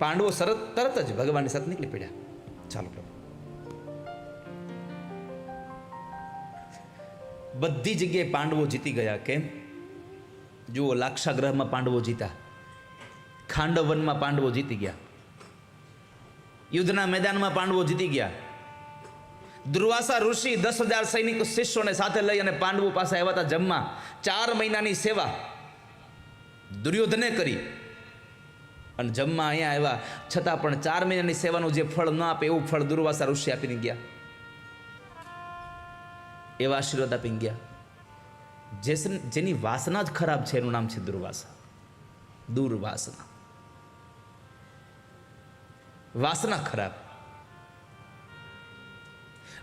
પાંડવો સરત તરત જ ભગવાનની સાથે નીકળી પડ્યા. ચાલો પ્રભુ. બધી જગ્યાએ પાંડવો જીતી ગયા કેમ? જુઓ લાક્ષાગ્રહમાં પાંડવો જીતા. ખાંડવનમાં પાંડવો જીતી ગયા. યુદ્ધના મેદાનમાં પાંડવો જીતી ગયા. દુર્વાસા ઋષિ દસ હજાર સૈનિક શિષ્યોને સાથે લઈ અને પાંડવો પાસે આવ્યા હતા જમવા. ચાર મહિનાની સેવા. દુર્યોધને કરી. અને જમવા અહીંયા આવ્યા. છતાં પણ ચાર મહિનાની સેવાનું જે ફળ ન આપે એવું ફળ દુર્વાસા ઋષિ આપીને ગયા. એવા આશીર્વાદ આપીને ગયા. જે જેની વાસના જ ખરાબ છે એનું નામ છે દુર્વાસા. દુર્વાસના. વાસના ખરાબ.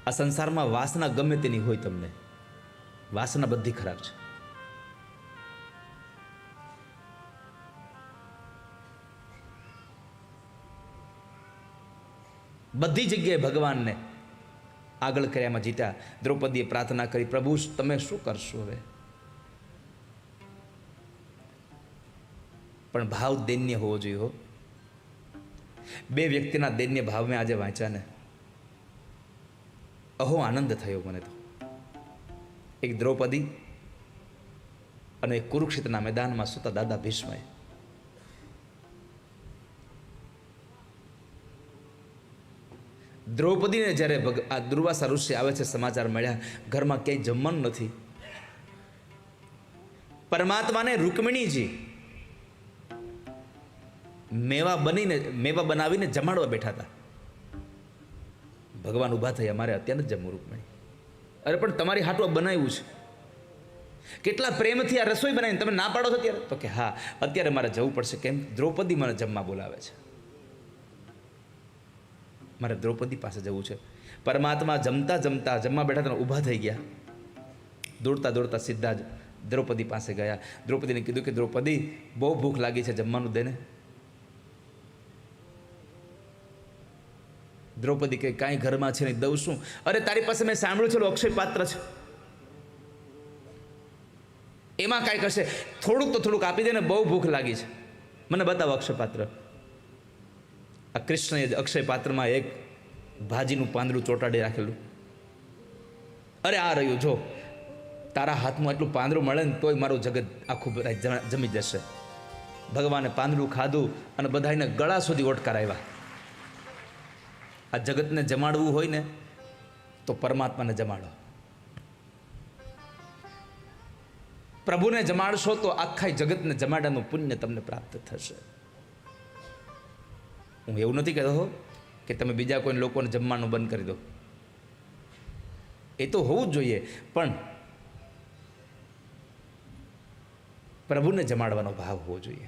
આ સંસારમાં વાસના ગમે તેની હોય તમને. વાસના બધી ખરાબ છે. બધી જગ્યાએ ભગવાનને આગળ કર્યામાં જીત્યા. દ્રૌપદીએ પ્રાર્થના કરી, પ્રભુ, તમે શું કરશો હવે? પણ ભાવ દૈન્ય હોવો જોઈએ હો. બે વ્યક્તિના દૈન્ય ભાવ મેં આજે વાંચ્યા ને. અહો, આનંદ થયો મને તો. એક દ્રૌપદી અને એક કુરુક્ષેત્રના મેદાનમાં સુતા દાદા ભીષ્મએ દ્રૌપદીને જ્યારે ભગ આ દુર્વાસા ઋષિ આવે છે, સમાચાર મળ્યા, ઘરમાં ક્યાંય જમવાનું નથી. પરમાત્માને રૂકમિણીજી મેવા બનીને, મેવા બનાવીને જમાડવા બેઠા હતા. ભગવાન ઊભા થઈ અમારે અત્યારે જ જમવું, રૂકમણી. અરે, પણ તમારી હાટવા બનાવ્યું છે. કેટલા પ્રેમથી આ રસોઈ બનાવીને તમે ના પાડો છો ત્યારે? તો કે, હા, અત્યારે મારે જવું પડશે. કેમ? દ્રૌપદી મને જમવા બોલાવે છે. મારે દ્રૌપદી પાસે જવું છે. પરમાત્મા જમતા જમતા જમવા બેઠા તને ઊભા થઈ ગયા. દોડતા દોડતા સીધા જ દ્રૌપદી પાસે ગયા. દ્રૌપદીને કીધું કે દ્રૌપદી, બહુ ભૂખ લાગી છે જમવાનું દેને. દ્રૌપદી કે કાંઈ ઘરમાં છે નહીં, દઉં શું? અરે, તારી પાસે મેં સાંભળ્યું છે અક્ષય પાત્ર છે. એમાં કાંઈ કરશે થોડુંક તો થોડુંક આપી દે ને, બહુ ભૂખ લાગી છે. મને બતાવો અક્ષય પાત્ર. આ કૃષ્ણએ અક્ષય પાત્રમાં એક ભાજીનું પાંદડું ચોંટાડી રાખેલું. અરે આ રહ્યું, જો. તારા હાથમાં એટલું પાંદડું મળે ને તોય મારું જગત આખું જમી જશે. ભગવાને પાંદડું ખાધું અને બધાને ગળા સુધી ઓટકાર આવ્યા આ જગતને જમાડવું હોય ને તો પરમાત્માને જમાડો. પ્રભુને જમાડશો તો આખા જગતને જમાડવાનું પુણ્ય તમને પ્રાપ્ત થશે. હું એવું નથી કહેતો કે તમે બીજા કોઈ લોકોને જમવાનું બંધ કરી દો. એ તો હોવું જ જોઈએ, પણ પ્રભુને જમાડવાનો ભાવ હોવો જોઈએ.